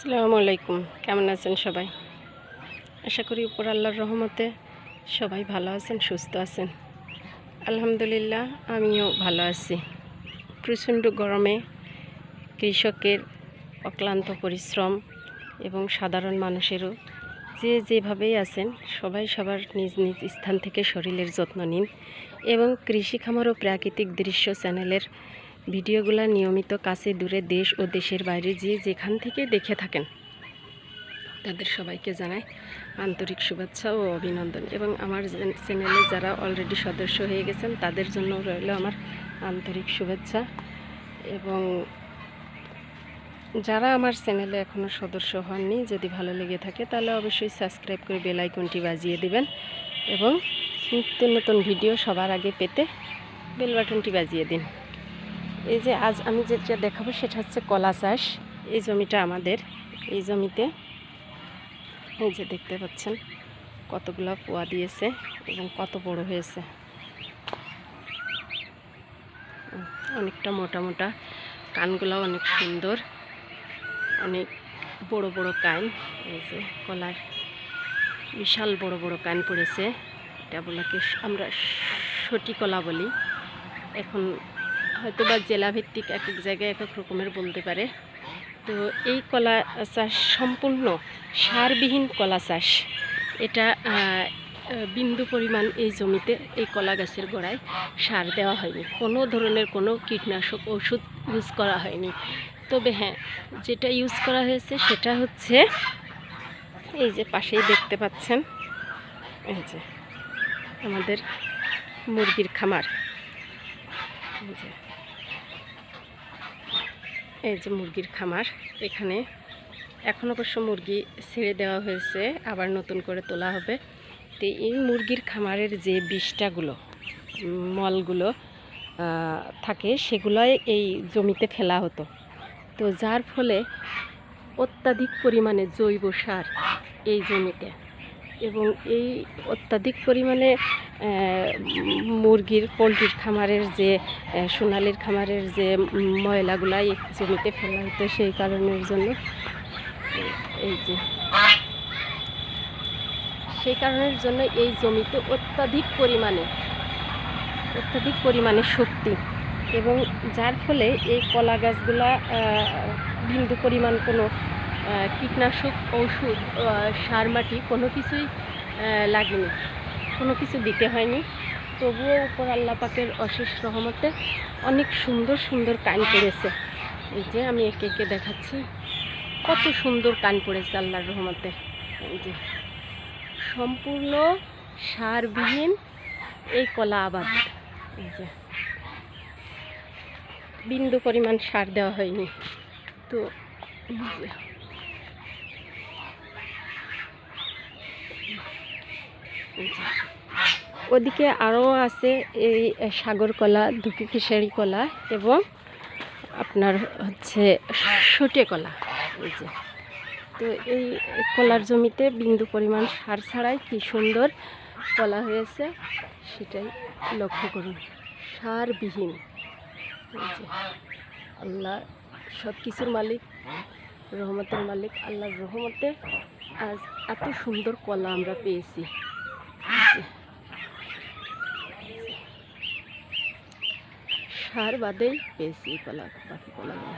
আসসালামু আলাইকুম। কেমন আছেন সবাই? আশা করি উপর আল্লাহর রহমতে সবাই ভালো আছেন, সুস্থ আছেন। আলহামদুলিল্লাহ, আমিও ভালো আছি। প্রচণ্ড গরমে কৃষকের অক্লান্ত পরিশ্রম এবং সাধারণ মানুষেরও যে যেভাবেই আছেন, সবাই সবার নিজ নিজ স্থান থেকে শরীরের যত্ন নিন এবং কৃষি খামার ও প্রাকৃতিক দৃশ্য চ্যানেলের ভিডিওগুলো নিয়মিত কাছে দূরে দেশ ও দেশের বাইরে যে যেখান থেকে দেখে থাকেন, তাদের সবাইকে জানাই আন্তরিক শুভেচ্ছা ও অভিনন্দন। এবং আমার চ্যান- চ্যানেলে যারা অলরেডি সদস্য হয়ে গেছেন, তাদের জন্য রইল আমার আন্তরিক শুভেচ্ছা। এবং যারা আমার চ্যানেলে এখনও সদস্য হননি, যদি ভালো লেগে থাকে, তাহলে অবশ্যই সাবস্ক্রাইব করে বেল আইকনটি বাজিয়ে দিবেন এবং নিত্য নতুন ভিডিও সবার আগে পেতে বেল বাটনটি বাজিয়ে দিন। এই যে আজ আমি যেটা দেখাবো সেটা হচ্ছে কলা চাষ। এই জমিটা আমাদের, এই জমিতে। এই যে দেখতে পাচ্ছেন, কতগুলো পোয়া দিয়েছে এবং কত বড় হয়েছে। অনেকটা মোটা মোটা কানগুলো অনেক সুন্দর। অনেক বড় বড় কান, এই যে কলার বিশাল বড় বড় কান পড়েছে। এটা বলাকে আমরা সটি কলা বলি। এখন হয়তো বা জেলাভিত্তিক এক এক জায়গায় এক এক রকমের বলতে পারে। তো এই কলা চাষ সম্পূর্ণ সারবিহীন কলা চাষ। এটা বিন্দু পরিমাণ এই জমিতে এই কলা গাছের গোড়ায় সার দেওয়া হয়নি। কোনো ধরনের কোনো কীটনাশক ওষুধ ইউজ করা হয়নি। তবে হ্যাঁ যেটা ইউজ করা হয়েছে সেটা হচ্ছে, এই যে পাশেই দেখতে পাচ্ছেন, এই যে আমাদের মুরগির খামার। এই যে এই যে মুরগির খামার, এখানে এখন অবশ্য মুরগি ছেড়ে দেওয়া হয়েছে, আবার নতুন করে তোলা হবে। তো এই মুরগির খামারের যে বিষটাগুলো, মলগুলো থাকে, সেগুলোই এই জমিতে ফেলা হতো। তো যার ফলে অত্যাধিক পরিমাণে জৈব সার এই জমিতে এবং এই অত্যাধিক পরিমাণে মুরগির পোলট্রির খামারের যে সোনালির খামারের যে উম, ময়লাগুলা জমিতে ফেলা হতো সেই কারণের জন্য এই- যে। সেই কারণের জন্য এই জমিতে অত্যাধিক পরিমাণে অত্যাধিক পরিমাণে শক্তি এবং যার ফলে এই কলা গাছগুলা বিন্দু পরিমাণ কোনো কীটনাশক ঔষধ সার, মাটি কোনো কিছুই লাগেনি। কোনো কিছু দিতে হয়নি। তবুও উপর আল্লাহ পাকের অশেষ রহমতে অনেক সুন্দর সুন্দর কান পড়েছে। এই যে আমি একে একে দেখাচ্ছি। কত সুন্দর কান পড়েছে আল্লাহর রহমতে। এই যে সম্পূর্ণ সারবিহীন এই কলা আবাদ। এই যে বিন্দু পরিমাণ সার দেওয়া হয়নি। তো এই যে, এই যে, ওদিকে আরও আছে এই সাগর কলা দুটি ফিশারি কলা এবং আপনার হচ্ছে সটে কলা। এই যে। তো এই কলার জমিতে বিন্দু পরিমাণ সার ছাড়াই কি সুন্দর কলা হয়েছে সেটাই লক্ষ্য করুন। সারবিহীন। আল্লাহ সব কিছুর মালিক, রহমতের মালিক, আল্লাহর রহমতে আজ এত সুন্দর কলা আমরা পেয়েছি এই যে, সার বাদেই পেয়েছি এই কলা বাকি কলাগুলো